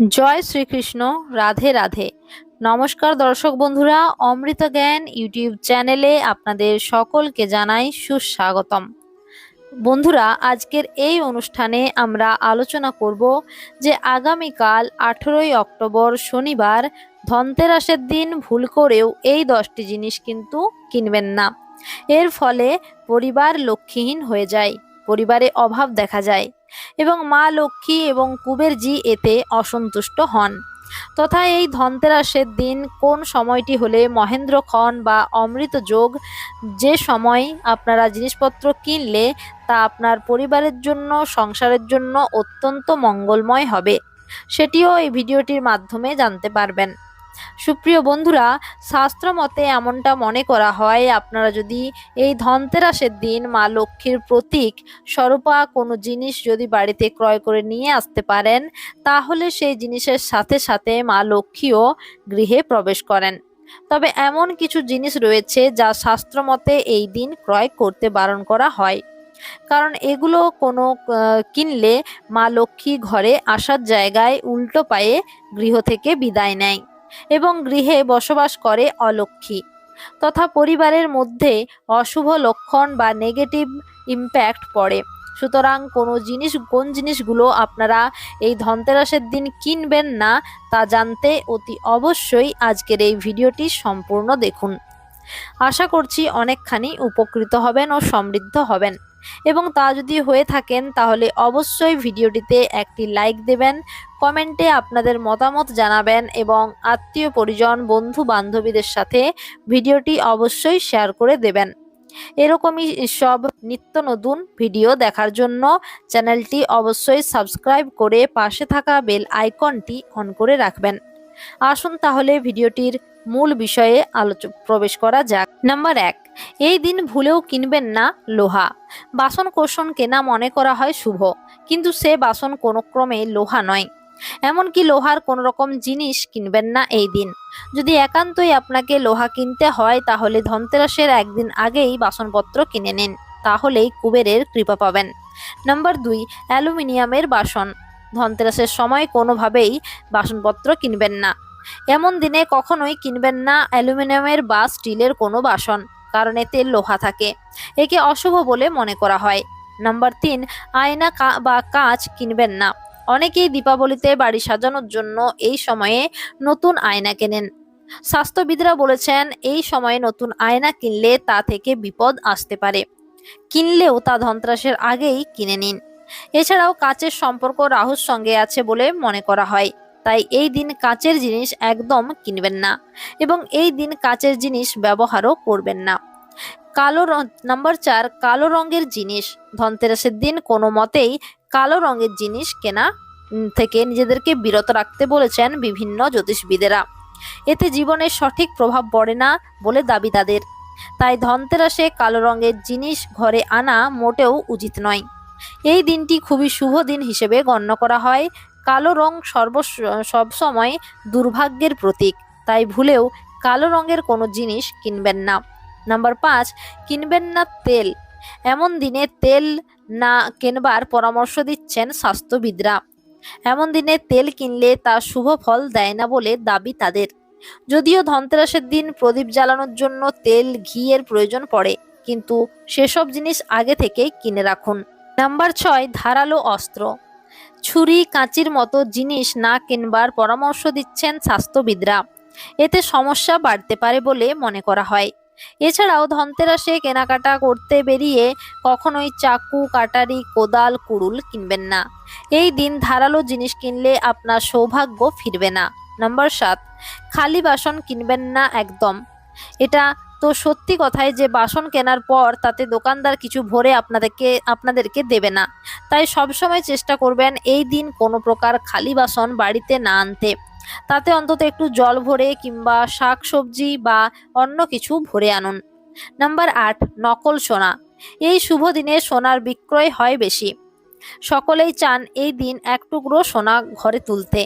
জয় শ্রীকৃষ্ণ, রাধে রাধে। নমস্কার দর্শক বন্ধুরা, অমৃত জ্ঞান ইউটিউব চ্যানেলে আপনাদের সকলকে জানাই সুস্বাগতম। বন্ধুরা, আজকের এই অনুষ্ঠানে আমরা আলোচনা করব যে আগামীকাল আঠেরোই অক্টোবর শনিবার ধনতেরাসের দিন ভুল করেও এই দশটি জিনিস কিন্তু কিনবেন না। এর ফলে পরিবার লক্ষ্মীহীন হয়ে যায়। পরিবারে অভাব দেখা যায় এবং মা লক্ষ্মী এবং কুবেরজি এতে অসন্তুষ্ট হন। তথা এই ধনতেরাসের দিন কোন সময়টি হলে মহেন্দ্রক্ষণ বা অমৃত যোগ যে সময় আপনারা জিনিসপত্র কিনলে তা আপনার পরিবারের জন্য, সংসারের জন্য অত্যন্ত মঙ্গলময় হবে। সেটিও এই ভিডিওটির মাধ্যমে জানতে পারবেন। সুপ্রিয় বন্ধুরা শাস্ত্র মতে এমনটা মনে করা হয়, আপনারা যদি এই ধনতেরাসের দিন মা লক্ষ্মীর প্রতীক স্বরূপা কোনো জিনিস যদি বাড়িতে ক্রয় করে নিয়ে আসতে পারেন, তাহলে সেই জিনিসের সাথে সাথে মা লক্ষ্মীও গৃহে প্রবেশ করেন। তবে এমন কিছু জিনিস রয়েছে যা শাস্ত্রমতে এই দিন ক্রয় করতে বারণ করা হয়। কারণ এগুলো কোনো কিনলে মা লক্ষ্মী ঘরে আসার জায়গায় উল্টো পায়ে গৃহ থেকে বিদায় নেয়। এবং গৃহে বসবাস করে অলক্ষ্মী। তথা পরিবারের মধ্যে অশুভ লক্ষণ বা নেগেটিভ ইম্প্যাক্ট পড়ে। সুতরাং কোনো জিনিস, কোন জিনিসগুলো আপনারা এই ধনতেরাসের দিন কিনবেন না, তা জানতে অতি অবশ্যই আজকের এই ভিডিওটি সম্পূর্ণ দেখুন। আশা করছি অনেকখানি উপকৃত হবেন ও সমৃদ্ধ হবেন। এবং তা যদি হয়ে থাকেন, তাহলে অবশ্যই ভিডিওটিতে একটি লাইক দেবেন, কমেন্টে আপনাদের মতামত জানাবেন এবং আত্মীয় পরিজন, বন্ধু বান্ধবীদের সাথে ভিডিওটি অবশ্যই শেয়ার করে দেবেন। এরকমই সব নিত্য নতুন ভিডিও দেখার জন্য চ্যানেলটি অবশ্যই সাবস্ক্রাইব করে পাশে থাকা বেল আইকনটি অন করে রাখবেন। আসুন তাহলে ভিডিওটির মূল বিষয়ে আলোচ, প্রবেশ করা যাক। নাম্বার এক এই দিন ভুলেও কিনবেন না লোহা। বাসন কোষণ কেনা মনে করা হয় শুভ, কিন্তু সে বাসন কোনো ক্রমে লোহা নয়। এমনকি লোহার কোনো রকম জিনিস কিনবেন না এই দিন। যদি একান্তই আপনাকে লোহা কিনতে হয়, তাহলে ধনতেরাসের একদিন আগেই বাসনপত্র কিনে নিন, তাহলেই কুবেরের কৃপা পাবেন। নাম্বার দুই, অ্যালুমিনিয়ামের বাসন। ধনতেরাসের সময় কোনোভাবেই বাসনপত্র কিনবেন না। এমন দিনে কখনোই কিনবেন না অ্যালুমিনিয়ামের বা স্টিলের কোনো বাসন। কারণ এতে লোহা থাকে। একে অশুভ বলে মনে করা হয়। নাম্বার তিন, আয়না বা কাঁচ কিনবেন না। অনেকেই দীপাবলিতে বাড়ি সাজানোর জন্য এই সময়ে নতুন আয়না কেনেন। স্বাস্থ্যবিদরা বলেছেন, এই সময়ে নতুন আয়না কিনলে তা থেকে বিপদ আসতে পারে। কিনলেও তা ধনত্রাসের আগেই কিনে নিন। এছাড়াও কাচের সম্পর্ক রাহুর সঙ্গে আছে বলে মনে করা হয়। তাই এই দিন কাচের জিনিস একদম কিনবেন না এবং এই দিন কাচের জিনিস ব্যবহারও করবেন না। কালো নাম্বার চার, কালো রঙের জিনিস। ধনতেরাসের দিন কোনো মতেই কালো রঙের জিনিস কেনা থেকে নিজেদেরকে বিরত রাখতে বলেছেন বিভিন্ন জ্যোতিষবিদেরা। এতে জীবনের সঠিক প্রভাব পড়ে না বলে দাবি তাদের। তাই ধনতেরাসে কালো রঙের জিনিস ঘরে আনা মোটেও উচিত নয়। এই দিনটি খুবই শুভ দিন হিসেবে গণ্য করা হয়। কালো রং সর্ব সবসময় দুর্ভাগ্যের প্রতীক, তাই ভুলেও কালো রঙের কোনো জিনিস কিনবেন না। নাম্বার পাঁচ, কিনবেন না তেল। এমন দিনে তেল না কেনবার পরামর্শ দিচ্ছেন স্বাস্থ্যবিদরা। এমন দিনে তেল কিনলে তা শুভ ফল দেয় না বলে দাবি তাদের। যদিও ধনতেরাসের দিন প্রদীপ জ্বালানোর জন্য তেল, ঘিয়ের প্রয়োজন পড়ে, কিন্তু সেসব জিনিস আগে থেকেই কিনে রাখুন। নাম্বার ছয়, ধারালো অস্ত্র। ছুরি, কাঁচির মতো জিনিস না কিনবার পরামর্শ দিচ্ছেন স্বাস্থ্যবিদরা। এতে সমস্যা বাড়তে পারে বলে মনে করা হয়। এছাড়াও ধনতেরাসে কেনাকাটা করতে বেরিয়ে কখনোই চাকু, কাটারি, কোদাল, কুড়ুল কিনবেন না। এই দিন ধারালো জিনিস কিনলে আপনার সৌভাগ্য ফিরবে না। নাম্বার সাত, খালি বাসন কিনবেন না একদম। এটা তো সত্যি কথাই যে বাসন কেনার পর তাতে দোকানদার কিছু ভরে আপনাদেরকে আপনাদেরকে দেবে না। তাই সবসময় চেষ্টা করবেন এই দিন কোনো প্রকার খালি বাসন বাড়িতে না আনতে। তাতে অন্তত একটু জল ভরে কিংবা শাক সবজি বা অন্য কিছু ভরে আনুন। নাম্বার আট, নকল সোনা। এই শুভ দিনে সোনার বিক্রয় হয় বেশি। সকলেই চান এই দিন এক টুকরো সোনা ঘরে তুলতে।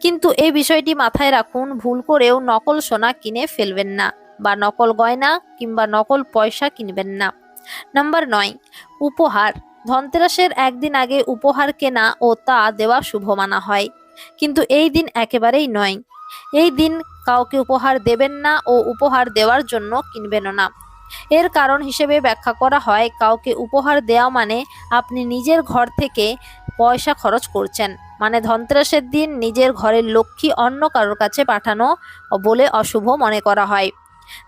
কিন্তু এই বিষয়টি মাথায় রাখুন, ভুল করেও নকল সোনা কিনে ফেলবেন না। বা নকল গয়না কিংবা নকল পয়সা কিনবেন না। নাম্বার নয়, উপহার। ধনতেরাসের একদিন আগে উপহার কেনা ও তা দেওয়া শুভ মানা হয়। কিন্তু এই দিন একেবারেই নয়। এই দিন কাউকে উপহার দেবেন না ও উপহার দেওয়ার জন্য কিনবেনও না। এর কারণ হিসেবে ব্যাখ্যা করা হয়, কাউকে উপহার দেওয়া মানে আপনি নিজের ঘর থেকে পয়সা খরচ করছেন। মানে ধনতেরাসের দিন নিজের ঘরের লক্ষ্মী অন্য কারোর কাছে পাঠানো বলে অশুভ মনে করা হয়।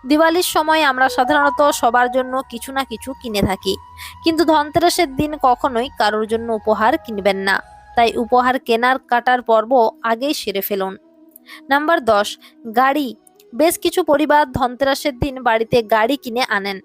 দিওয়ালির সময় আমরা সাধারণত সবার জন্য কিছু না কিছু কিনে থাকি। কিন্তু ধনতেরাসের দিন কখনোই কারোর জন্য উপহার কিনবেন না। তাই উপহার কেনার কাটার পর্ব আগেই সেরে ফেলুন। নাম্বার দশ, গাড়ি। বেশ কিছু পরিবার ধনতেরাসের দিন বাড়িতে গাড়ি কিনে আনেন।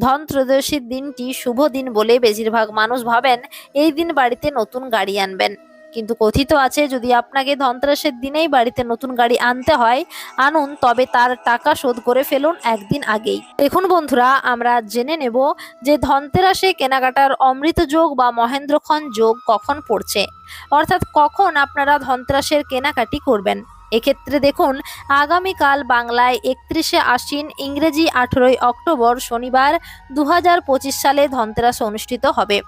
ধন ত্রয়োদশীর দিনটি শুভ দিন বলে বেশিরভাগ মানুষ ভাবেন, এই দিন বাড়িতে নতুন গাড়ি আনবেন। কিন্তু কথিত আছে, যদি আপনাকে ধনতেরাসের দিনেই বাড়িতে নতুন গাড়ি আনতে হয়, আনুন, তবে তার টাকা শোধ করে ফেলুন একদিন আগেই। দেখুন বন্ধুরা, আমরা জেনে নেব যে ধনতেরাসে কেনাকাটার অমৃত যোগ বা মহেন্দ্রক্ষণ যোগ কখন পড়ছে। অর্থাৎ কখন আপনারা ধনতেরাসের কেনাকাটি করবেন। এক্ষেত্রে দেখুন, আগামীকাল বাংলায় একত্রিশে আশ্বিন ইংরেজি আঠেরোই অক্টোবর শনিবার দু হাজার পঁচিশ সালে ধনতেরাস অনুষ্ঠিত হবে।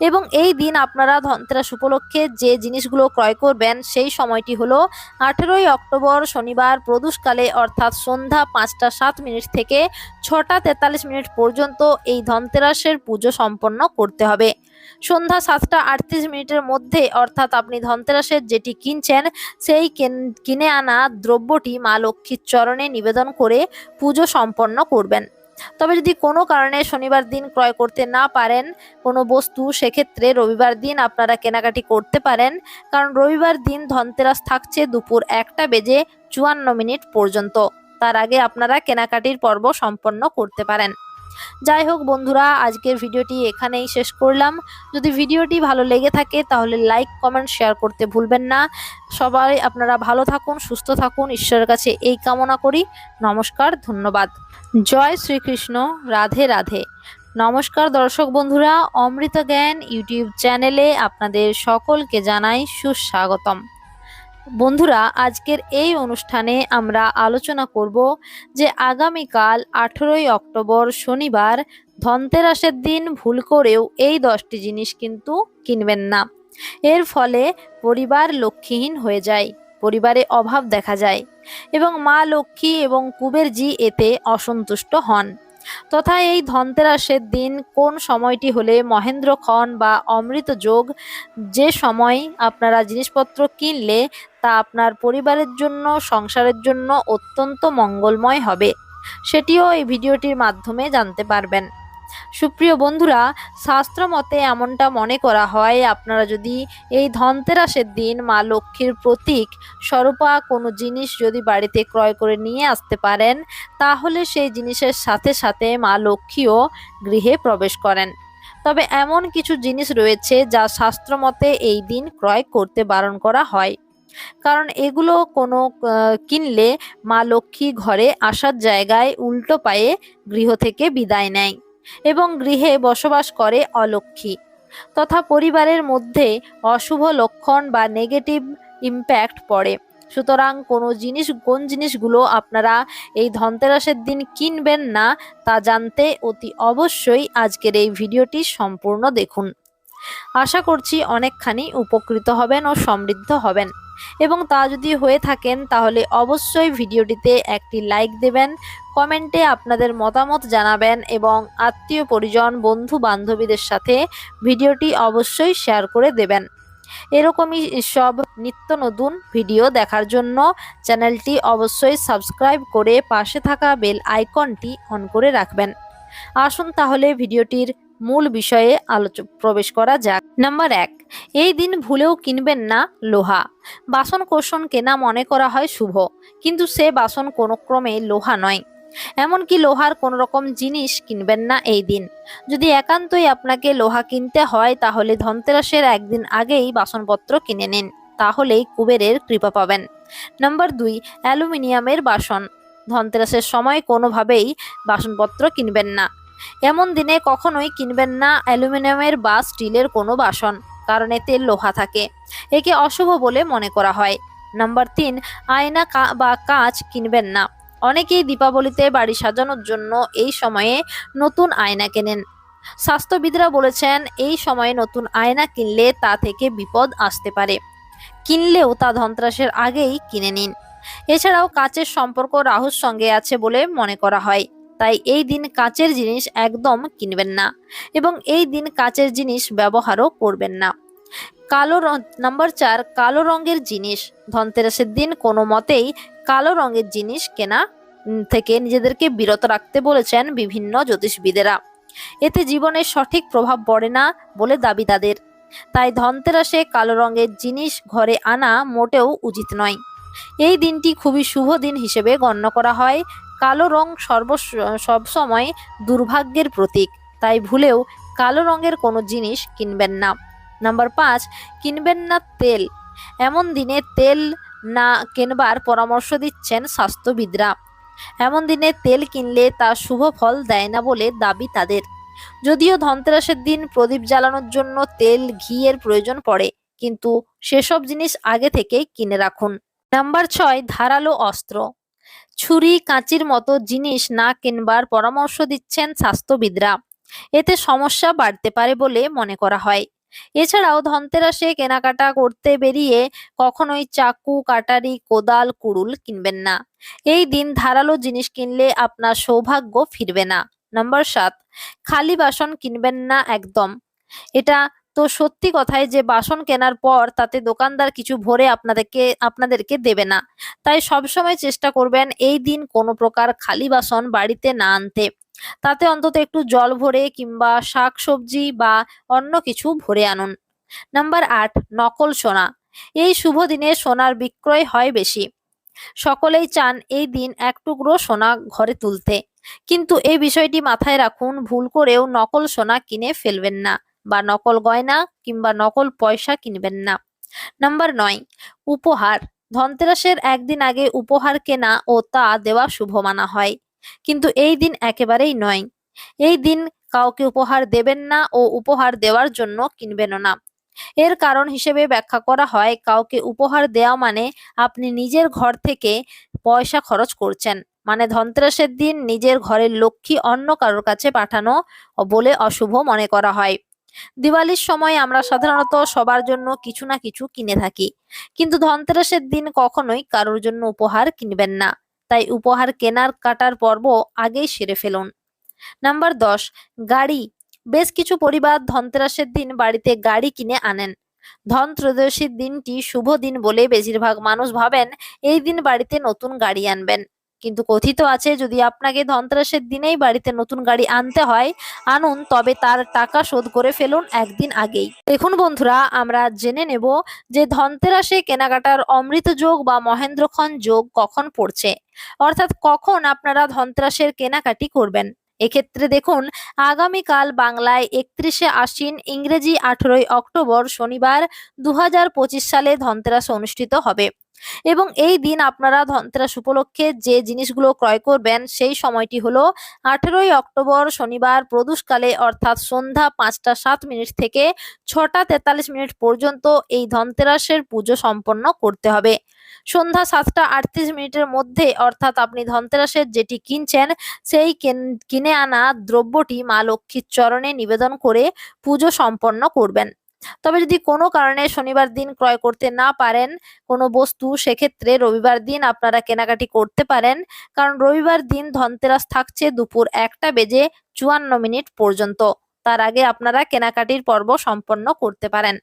এবং এই দিন আপনারা ধনতেরাস উপলক্ষে যে জিনিসগুলো ক্রয় করবেন, সেই সময়টি হলো আঠেরোই অক্টোবর শনিবার প্রদোষকালে, অর্থাৎ সন্ধ্যা পাঁচটা সাত মিনিট থেকে ছটা তেতাল্লিশ মিনিট পর্যন্ত এই ধনতেরাসের পুজো সম্পন্ন করতে হবে। সন্ধ্যা সাতটা আটত্রিশ মিনিটের মধ্যে, অর্থাৎ আপনি ধনতেরাসের যেটি কিনছেন, সেই কেন- আনা দ্রব্যটি মা লক্ষ্মীর চরণে নিবেদন করে পুজো সম্পন্ন করবেন। তবে যদি কোনো কারণে শনিবার দিন ক্রয় করতে না পারেন কোনো বস্তু, সেক্ষেত্রে রবিবার দিন আপনারা কেনাকাটি করতে পারেন। কারণ রবিবার দিন ধনতেরাস থাকছে দুপুর একটা বেজে চুয়ান্ন মিনিট পর্যন্ত। তার আগে আপনারা কেনাকাটির পর্ব সম্পন্ন করতে পারেন। যাই হোক বন্ধুরা, আজকের ভিডিওটি এখানেই শেষ করলাম। যদি ভিডিওটি ভালো লেগে থাকে তাহলে লাইক কমেন্ট শেয়ার করতে ভুলবেন না। সবাই আপনারা ভালো থাকুন, সুস্থ থাকুন, ঈশ্বরের কাছে এই কামনা করি। নমস্কার, ধন্যবাদ। জয় শ্রীকৃষ্ণ, রাধে রাধে। নমস্কার দর্শক বন্ধুরা, অমৃত জ্ঞান ইউটিউব চ্যানেলে আপনাদের সকলকে জানাই সুস্বাগতম। বন্ধুরা, আজকের এই অনুষ্ঠানে আমরা আলোচনা করব যে আগামীকাল আঠেরোই অক্টোবর শনিবার ধনতেরাসের দিন ভুল করেও এই দশটি জিনিস কিন্তু কিনবেন না। এর ফলে পরিবার লক্ষ্মীহীন হয়ে যায়, পরিবারে অভাব দেখা যায় এবং মা লক্ষ্মী এবং কুবেরজি এতে অসন্তুষ্ট হন। তথা এই ধনতেরাসের দিন কোন সময়টি হলে মহেন্দ্র মহেন্দ্রক্ষণ বা অমৃত যোগ? যে সময় আপনারা জিনিসপত্র কিনলে তা আপনার পরিবারের জন্য, সংসারের জন্য অত্যন্ত মঙ্গলময় হবে। সেটিও এই ভিডিওটির মাধ্যমে জানতে পারবেন। সুপ্রিয় বন্ধুরা শাস্ত্র মতে এমনটা মনে করা হয়, আপনারা যদি এই ধনতেরাসের দিন মা লক্ষ্মীর প্রতীক স্বরূপা কোনো জিনিস যদি বাড়িতে ক্রয় করে নিয়ে আসতে পারেন, তাহলে সেই জিনিসের সাথে সাথে মা লক্ষ্মীও গৃহে প্রবেশ করেন। তবে এমন কিছু জিনিস রয়েছে যা শাস্ত্রমতে এই দিন ক্রয় করতে বারণ করা হয়। কারণ এগুলো কোনো কিনলে মা লক্ষ্মী ঘরে আসার জায়গায় উল্টো পায়ে গৃহ থেকে বিদায় নেয়। এবং গৃহে বসবাস করে অলক্ষ্মী। তথা পরিবারের মধ্যে অশুভ লক্ষণ বা নেগেটিভ ইম্প্যাক্ট পড়ে। সুতরাং কোনো জিনিস, কোন জিনিসগুলো আপনারা এই ধনতেরাসের দিন কিনবেন না, তা জানতে অতি অবশ্যই আজকের এই ভিডিওটি সম্পূর্ণ দেখুন। আশা করছি অনেকখানি উপকৃত হবেন ও সমৃদ্ধ হবেন। এবং তা যদি হয়ে থাকেন, তাহলে অবশ্যই ভিডিওটিতে একটি লাইক দেবেন কমেন্টে আপনাদের মতামত জানাবেন এবং আত্মীয় পরিজন, বন্ধু বান্ধবীদের সাথে ভিডিওটি অবশ্যই শেয়ার করে দেবেন। এরকমই সব নিত্য নতুন ভিডিও দেখার জন্য চ্যানেলটি অবশ্যই সাবস্ক্রাইব করে পাশে থাকা বেল আইকনটি অন করে রাখবেন। আসুন তাহলে ভিডিওটির মূল বিষয়ে আলোচ, প্রবেশ করা যাক। নাম্বার এক, এই দিন ভুলেও কিনবেন না লোহা। বাসন কোষণ কেনা মনে করা হয় শুভ, কিন্তু সে বাসন কোনো ক্রমে লোহা নয়। এমনকি লোহার কোনো রকম জিনিস কিনবেন না এই দিন। যদি একান্তই আপনাকে লোহা কিনতে হয়, তাহলে ধনতেরাসের একদিন আগেই বাসনপত্র কিনে নিন, তাহলেই কুবেরের কৃপা পাবেন। নাম্বার দুই, অ্যালুমিনিয়ামের বাসন। ধনতেরাসের সময় কোনোভাবেই বাসনপত্র কিনবেন না। এমন দিনে কখনোই কিনবেন না অ্যালুমিনিয়ামের বা স্টিলের কোনো বাসন, কারণ এতে লোহা থাকে। একে অশুভ বলে মনে করা হয়। নাম্বার তিন, আয়না বা কাঁচ কিনবেন না। অনেকেই দীপাবলিতে বাড়ি সাজানোর জন্য এই সময়ে নতুন আয়না কেনেন। স্বাস্থ্যবিদরা বলেছেন, এই সময়ে নতুন আয়না কিনলে তা থেকে বিপদ আসতে পারে। কিনলেও তা ধনতেরাসের আগেই কিনে নিন। এছাড়াও কাচের সম্পর্ক রাহুর সঙ্গে আছে বলে মনে করা হয়। তাই এই দিন কাচের জিনিস একদম কিনবেন না এবং এই দিন কাচের জিনিস ব্যবহারও করবেন না। কালো নাম্বার চার, কালো রঙের জিনিস। ধনতেরাসের দিন কোনো মতেই কালো রঙের জিনিস কেনা থেকে নিজেদেরকে বিরত রাখতে বলেছেন বিভিন্ন জ্যোতিষবিদেরা। এতে জীবনের সঠিক প্রভাব পড়ে না বলে দাবি তাদের। তাই ধনতেরাসে কালো রঙের জিনিস ঘরে আনা মোটেও উচিত নয়। এই দিনটি খুবই শুভ দিন হিসেবে গণ্য করা হয়। কালো রং সর্ব সবসময় দুর্ভাগ্যের প্রতীক, তাই ভুলেও কালো রঙের কোনো জিনিস কিনবেন না। নাম্বার পাঁচ, কিনবেন না তেল। এমন দিনে তেল না কেনবার পরামর্শ দিচ্ছেন স্বাস্থ্যবিদরা। এমন দিনে তেল কিনলে তা শুভ ফল দেয় না বলে দাবি তাদের। যদিও ধনতেরাসের দিন প্রদীপ জ্বালানোর জন্য তেল, ঘিয়ের প্রয়োজন পড়ে, কিন্তু সেসব জিনিস আগে থেকে কিনে রাখুন। নাম্বার ছয়, ধারালো অস্ত্র। ছুরি, কাঁচির মতো জিনিস না কিনবার পরামর্শ দিচ্ছেন স্বাস্থ্যবিদরা। এতে সমস্যা বাড়তে পারে বলে মনে করা হয়। এছাড়াও ধনতেরাসে কেনাকাটা করতে বেরিয়ে কখনোই চাকু, কাটারি, কোদাল, কুড়ুল কিনবেন না। এই দিন ধারালো জিনিস কিনলে আপনার সৌভাগ্য ফিরবে না। নম্বর সাত, খালি বাসন কিনবেন না একদম। এটা তো সত্যি কথাই যে বাসন কেনার পর তাতে দোকানদার কিছু ভরে আপনাদেরকে আপনাদেরকে দেবে না। তাই সবসময় চেষ্টা করবেন এই দিন কোনো প্রকার খালি বাসন বাড়িতে না আনতে। তাতে অন্তত একটু জল ভরে কিংবা শাক সবজি বা অন্য কিছু ভরে আনুন। নাম্বার আট, নকল সোনা। এই শুভ দিনে সোনার বিক্রয় হয় বেশি। সকলেই চান এই দিন এক টুকরো সোনা ঘরে তুলতে। কিন্তু এই বিষয়টি মাথায় রাখুন, ভুল করেও নকল সোনা কিনে ফেলবেন না বা নকল গয়না কিংবা নকল পয়সা কিনবেন না। নাম্বার নয়, উপহার। ধনতেরাসের একদিন আগে উপহার কেনা ও তা দেওয়া শুভ মানা হয়। কিন্তু এই দিন একেবারেই নয়। এই দিন কাউকে উপহার দেবেন না ও উপহার দেওয়ার জন্য কিনবেনও না। এর কারণ হিসেবে ব্যাখ্যা করা হয়, কাউকে উপহার দেওয়া মানে আপনি নিজের ঘর থেকে পয়সা খরচ করছেন। মানে ধনতেরাসের দিন নিজের ঘরের লক্ষ্মী অন্য কারোর কাছে পাঠানো বলে অশুভ মনে করা হয়। দিওয়ালির সময় আমরা সাধারণত সবার জন্য কিছু না কিছু কিনে থাকি। কিন্তু ধনতেরাসের দিন কখনোই কারোর জন্য উপহার কিনবেন না। তাই উপহার কেনার কাটার পর্ব আগেই সেরে ফেলুন। নাম্বার দশ, গাড়ি। বেশ কিছু পরিবার ধনতেরাসের দিন বাড়িতে গাড়ি কিনে আনেন। ধন ত্রয়োদশীর দিনটি শুভ দিন বলে বেশিরভাগ মানুষ ভাবেন, এই দিন বাড়িতে নতুন গাড়ি আনবেন। কিন্তু কথিত আছে, যদি আপনাকে ধনতেরাসের দিনেই বাড়িতে নতুন গাড়ি আনতে হয়, আনুন, তবে তার টাকা শোধ করে ফেলুন একদিন আগেই। দেখুন বন্ধুরা, আমরা জেনে নেব যে ধনতেরাসে কেনাকাটার অমৃত যোগ বা মহেন্দ্রক্ষণ যোগ কখন পড়ছে। অর্থাৎ কখন আপনারা ধনতেরাসের কেনাকাটি করবেন। এক্ষেত্রে দেখুন, আগামীকাল বাংলায় একত্রিশে আশ্বিন ইংরেজি আঠেরোই অক্টোবর শনিবার দু হাজার পঁচিশ সালে ধনতেরাস অনুষ্ঠিত হবে। এবং এই দিন আপনারা ধনতেরাস উপলক্ষে যে জিনিসগুলো ক্রয় করবেন, সেই সময়টি হলো আঠেরোই অক্টোবর শনিবার প্রদোষকালে, অর্থাৎ সন্ধ্যা পাঁচটা সাত মিনিট থেকে ছটা তেতাল্লিশ মিনিট পর্যন্ত এই ধনতেরাসের পুজো সম্পন্ন করতে হবে। সন্ধ্যা সাতটা আটত্রিশ মিনিটের মধ্যে, অর্থাৎ আপনি ধনতেরাসের যেটি কিনছেন, সেই কেন- আনা দ্রব্যটি মা লক্ষ্মীর চরণে নিবেদন করে পুজো সম্পন্ন করবেন। তবে যদি কোনো কারণে শনিবার দিন ক্রয় করতে না পারেন কোনো বস্তু, সেক্ষেত্রে রবিবার দিন আপনারা কেনাকাটি করতে পারেন। কারণ রবিবার দিন ধনতেরাস থাকছে দুপুর একটা বেজে চুয়ান্ন মিনিট পর্যন্ত। তার আগে আপনারা কেনাকাটির পর্ব সম্পন্ন করতে পারেন।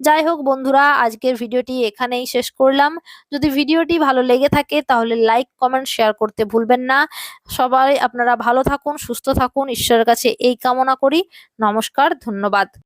যাই হোক বন্ধুরা, আজকের ভিডিওটি এখানেই শেষ করলাম। যদি ভিডিওটি ভালো লেগে থাকে তাহলে লাইক, কমেন্ট, শেয়ার করতে ভুলবেন না। সবাই আপনারা ভালো থাকুন, সুস্থ থাকুন। ঈশ্বরের কাছে এই কামনা করি। নমস্কার, ধন্যবাদ।